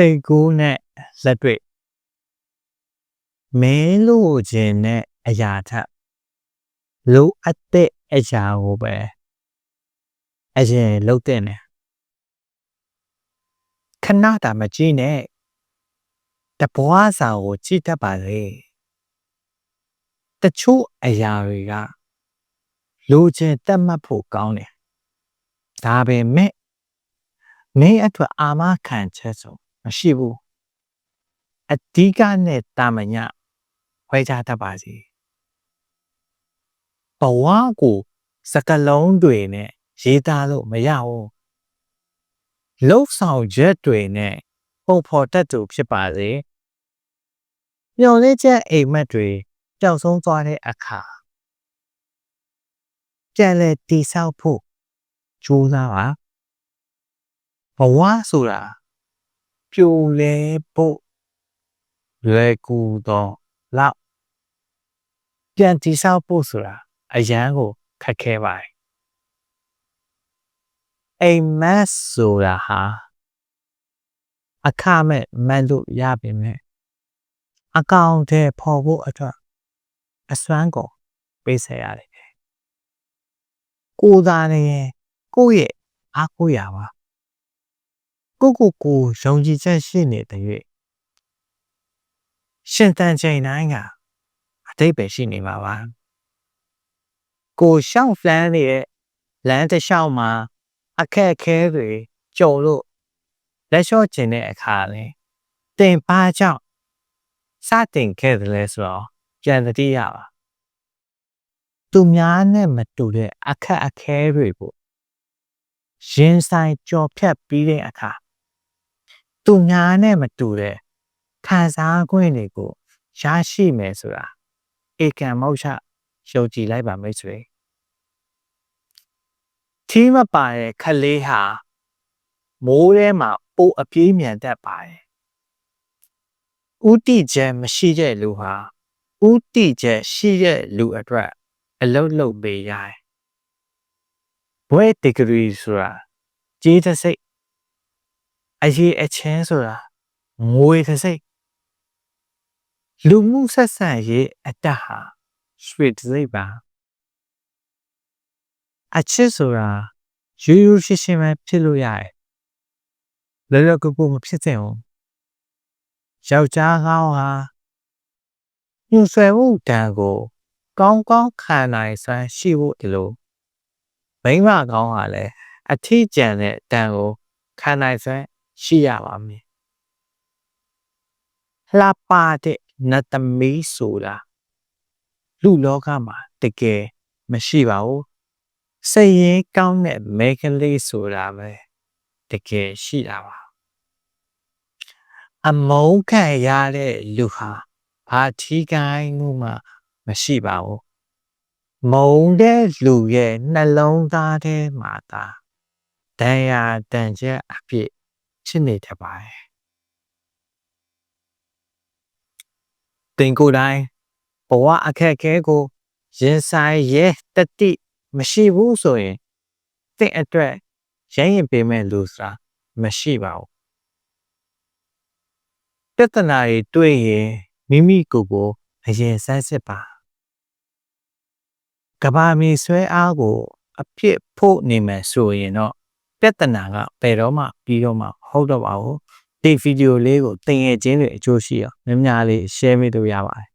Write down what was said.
စိတ်ကူးနဲ့လက်တွေ့မင်းလို့ခြင်းနဲ့အရာထက်လိုအပ်တဲ့အရာကိုပဲအရင်လုပ်တဲ့နေခဏတာမကြည့်နဲ့တဘွားစာကိုကြည့်တတ်ပါလေတချို့အရာတွေကလိုချင်တတ်မှတ်ဖို့ကောင်းတယ်ဒါပေမဲ့မင်းအတွက်အာမခံချက်ဆို မရှိဘူးအဓိကနဲ့တာမညခွဲခြားတတ်ပါစေဘဝကိုစကလုံးတွေနဲ့ရေးသားလို့မရဘူးလှုပ်ဆောင်ချက်တွေနဲ့ပုံဖော်တတ်သူဖြစ်ပါစေမျော်လင့်ချက်အိမ်မက်တွေပျောက်ဆုံးသွားတဲ့အခါပြန်လဲတိဆောက်ဖို့ကြိုးစားပါဘဝဆိုတာ ပြိုလဲဖို့လွယ်ကူတော့လောက်ပြန်တိဆောက်ဖို့ဆိုတာအရန်ကိုခက်ခဲပါတယ်အိမ်မက်ဆိုတာဟာအခမဲ့မန်လို့ရပါမယ်အကောင့်ထဲပေါ်ဖို့အတွက်အစွမ်းကုန်ပေးဆက်ရတယ်ကိုယ်သာနေရင်ကိုယ့်ရဲ့အားကိုးရပါ ကိုကိုကိုယုံကြည်ချက်ရှိနေတဲ့၍ရှင်တန်ချိန်တိုင်းကအတိတ်ပဲရှိနေမှာပါကိုရှောင်းဖလန်းနေတဲ့လမ်းတစ်လျှောက်မှာ အခက်အခဲတွေကြုံလို့လက်လျှော့ကျင်တဲ့အခါလဲတင်ပါကြောင့်စတင်ခဲ့တယ်လဲဆိုတော့ကြံတတိရပါသူများနဲ့မတူတဲ့အခက်အခဲတွေကိုရင်ဆိုင်ကြော်ဖြတ်ပြီးတဲ့အခါ သူများနဲ့မတူတဲ့ခံစား권တွေကိုရရှိမယ်ဆိုတာဧကံမောက္ခယုံကြည်လိုက်ပါမိတ်ဆွေထီးမပါတဲ့ခလေးဟာမိုးထဲမှာပိုအပြေးမြန်တတ်ပါတယ်ဥတီချက်မရှိတဲ့လူဟာဥတီချက်ရှိတဲ့လူအတွက်အလုတ်လုတ်ပေးရတယ်ဘွဲဒီဂရီဆိုတာကြီးတစ်စိတ် အရေးအချင်းဆိုတာငွေတစ်စိတ်လူမှုဆက်ဆံရေးအတတ်ဟာရွှေတစ်စိတ်ပါအချစ်ဆိုတာရိုးရိုးရှင်းရှင်းပဲဖြစ်လို့ရတယ်လောလောကူကူမဖြစ်သင့်ဘူးယောက်ျားကောင်းဟာညှို့ဆွဲမှုတန်ကို ကောင်းကောင်းခံနိုင်စွမ်းရှိဖို့ဒီလိုမိန်းမကောင်းဟာလည်းအထီးကျန်တဲ့တန်ကိုခံနိုင်စွမ်း ရှိရပါမယ်လှပတဲ့နတ်သမီးဆိုတာလူလောကမှာတကယ်မရှိပါဘူးစိတ်ရင်းကောင်းတဲ့မဲကလေးဆိုတာပဲတကယ်ရှိတာပါအမုန်းခံရတဲ့လူဟာဘာထီးကိုင်းမှုမှမရှိပါဘူးမုံတဲ့လူရဲ့နှလုံးသားထဲမှာသာတန်ရာတန်ချက်အဖြစ် ဖြစ်နေတတ်ပါတယ်တင်ကိုယ်တိုင်ဘဝအခက်အခဲကိုရင်ဆိုင်ရဲတတိမရှိဘူးဆိုရင်တင့်အတွက်ရရင်ပေးမဲ့လူဆိုတာမရှိပါဘူးပြဿနာတွေတွေ့ရင်မိမိကိုယ်ကိုအရင်စမ်းစစ်ပါကဘာမီဆွဲအားကိုအဖြစ်ဖို့နေမယ်ဆိုရင်တော့ ပြဿနာကဘယ်တော့မှပြီးတော့မှဟုတ်တော့ပါဘူးဒီဗီဒီယိုလေးကိုတင်ငယ်ချင်းတွေအကျိုးရှိအောင်များများလေး share ပေးလို့ရပါတယ်